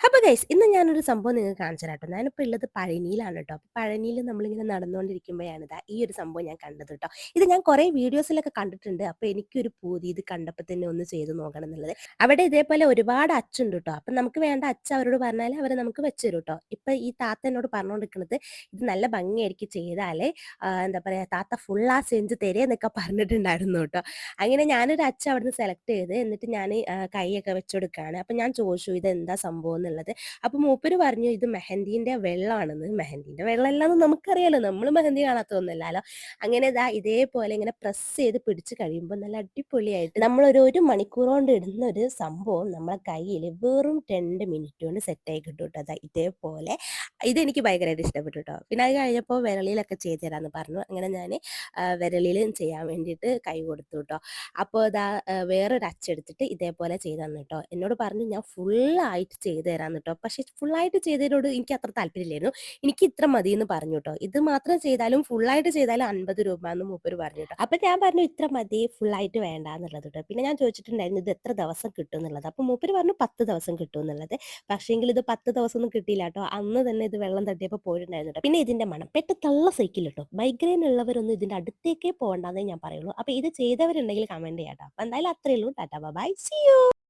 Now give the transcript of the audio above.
അപ്പോൾ ഗൈസ് ഇന്ന് ഞാനൊരു സംഭവം നിങ്ങൾക്ക് കാണിച്ചു തരാം കേട്ടോ ഞാനിപ്പോൾ ഉള്ളത് പഴനിയിലാണ് കേട്ടോ അപ്പോൾ പഴനിയിൽ നമ്മളിങ്ങനെ നടന്നുകൊണ്ടിരിക്കുമ്പോഴാണ് ഇതാ ഈ ഒരു സംഭവം ഞാൻ കണ്ടത് കേട്ടോ ഇത് ഞാൻ കുറേ വീഡിയോസിലൊക്കെ കണ്ടിട്ടുണ്ട്. അപ്പോൾ എനിക്കൊരു പൂതി ഇത് കണ്ടപ്പോൾ തന്നെ ഒന്ന് ചെയ്ത് നോക്കണം എന്നുള്ളത്. അവിടെ ഇതേപോലെ ഒരുപാട് അച്ചുണ്ട് കേട്ടോ അപ്പം നമുക്ക് വേണ്ട അച്ഛ അവരോട് പറഞ്ഞാൽ അവർ നമുക്ക് വെച്ചു തരും കേട്ടോ ഇപ്പം ഈ താത്ത എന്നോട് പറഞ്ഞുകൊണ്ടിരിക്കുന്നത് ഇത് നല്ല ഭംഗിയായിരിക്കും ചെയ്താലേ എന്താ പറയുക താത്ത ഫുൾ ആ സെഞ്ച് തരേന്നൊക്കെ പറഞ്ഞിട്ടുണ്ടായിരുന്നു കേട്ടോ അങ്ങനെ ഞാനൊരു അച്ഛ അവിടുന്ന് സെലക്ട് ചെയ്ത് എന്നിട്ട് ഞാൻ കൈയൊക്കെ വെച്ചുകൊടുക്കുകയാണ് അപ്പം ഞാൻ ചോദിച്ചു ഇത് എന്താ സംഭവം? എന്നുള്ളത്. അപ്പം മൂപ്പര് പറഞ്ഞു ഇത് മെഹന്തിന്റെ വെള്ളമാണെന്ന് മെഹന്തിന്റെ വെള്ളമല്ലാന്ന് നമുക്കറിയാലോ. നമ്മൾ മെഹന്തി കാണാത്തൊന്നുമല്ലല്ലോ അങ്ങനെ ഇതാ ഇതേപോലെ ഇങ്ങനെ പ്രസ് ചെയ്ത് പിടിച്ച് കഴിയുമ്പോൾ നല്ല അടിപൊളിയായിട്ട് നമ്മൾ ഒരു മണിക്കൂർ കൊണ്ട് ഇടുന്ന ഒരു സംഭവം നമ്മളെ കയ്യിൽ വെറും രണ്ട് മിനിറ്റ് കൊണ്ട് സെറ്റായി കിട്ടും കേട്ടോ. അതാ ഇതേപോലെ ഇതെനിക്ക് ഭയങ്കരമായിട്ട് ഇഷ്ടപ്പെട്ടു കേട്ടോ പിന്നെ അത് കഴിഞ്ഞപ്പോൾ വിരളിയിലൊക്കെ ചെയ്ത് തരാമെന്ന് പറഞ്ഞു. അങ്ങനെ ഞാൻ വിരളിയിലും ചെയ്യാൻ വേണ്ടിയിട്ട് കൈ കൊടുത്തു കേട്ടോ അപ്പോൾ ആ, വേറൊരു അച്ചെടുത്തിട്ട് ഇതേപോലെ ചെയ്ത് തന്നു കേട്ടോ എന്നോട് പറഞ്ഞു ഞാൻ ഫുള്ളായിട്ട് ചെയ്ത് തരാമെന്ന് കേട്ടോ പക്ഷേ ഫുള്ളായിട്ട് ചെയ്തതിനോട് എനിക്ക് അത്ര താല്പര്യമില്ലായിരുന്നു. എനിക്ക് ഇത്ര മതി എന്ന് പറഞ്ഞു കേട്ടോ ഇത് മാത്രം ചെയ്താലും ഫുള്ളായിട്ട് ചെയ്താലും അൻപത് രൂപ എന്ന് മൂപ്പര് പറഞ്ഞു കേട്ടോ അപ്പം ഞാൻ പറഞ്ഞു ഇത്ര മതി ഫുള്ളായിട്ട് വേണ്ട എന്നുള്ളത് കേട്ടോ പിന്നെ ഞാൻ ചോദിച്ചിട്ടുണ്ടായിരുന്നു ഇത് എത്ര ദിവസം കിട്ടും എന്നുള്ളത്? അപ്പം മൂപ്പര് പറഞ്ഞു പത്ത് ദിവസം കിട്ടും എന്നുള്ളത്. പക്ഷേങ്കിൽ ഇത് പത്ത് ദിവസം ഒന്നും കിട്ടിയില്ല കേട്ടോ അന്ന് തന്നെ ഇത് വെള്ളം തട്ടിയപ്പോൾ പോയിട്ടുണ്ടായിരുന്നു പിന്നെ ഇതിന്റെ മണം. പെട്ടെന്നുള്ള സൈക്കിൾ കേട്ടോ മൈഗ്രെയിൻ ഉള്ളവരൊന്നും ഇതിന്റെ അടുത്തേക്കേ പോകണ്ടെന്നേ ഞാൻ പറയുള്ളൂ. അപ്പോൾ ഇത് ചെയ്തവരുണ്ടെങ്കിൽ കമന്റ് ചെയ്യാം കേട്ടോ അപ്പം എന്തായാലും അത്രയേ ഉള്ളൂ. Tata bye see U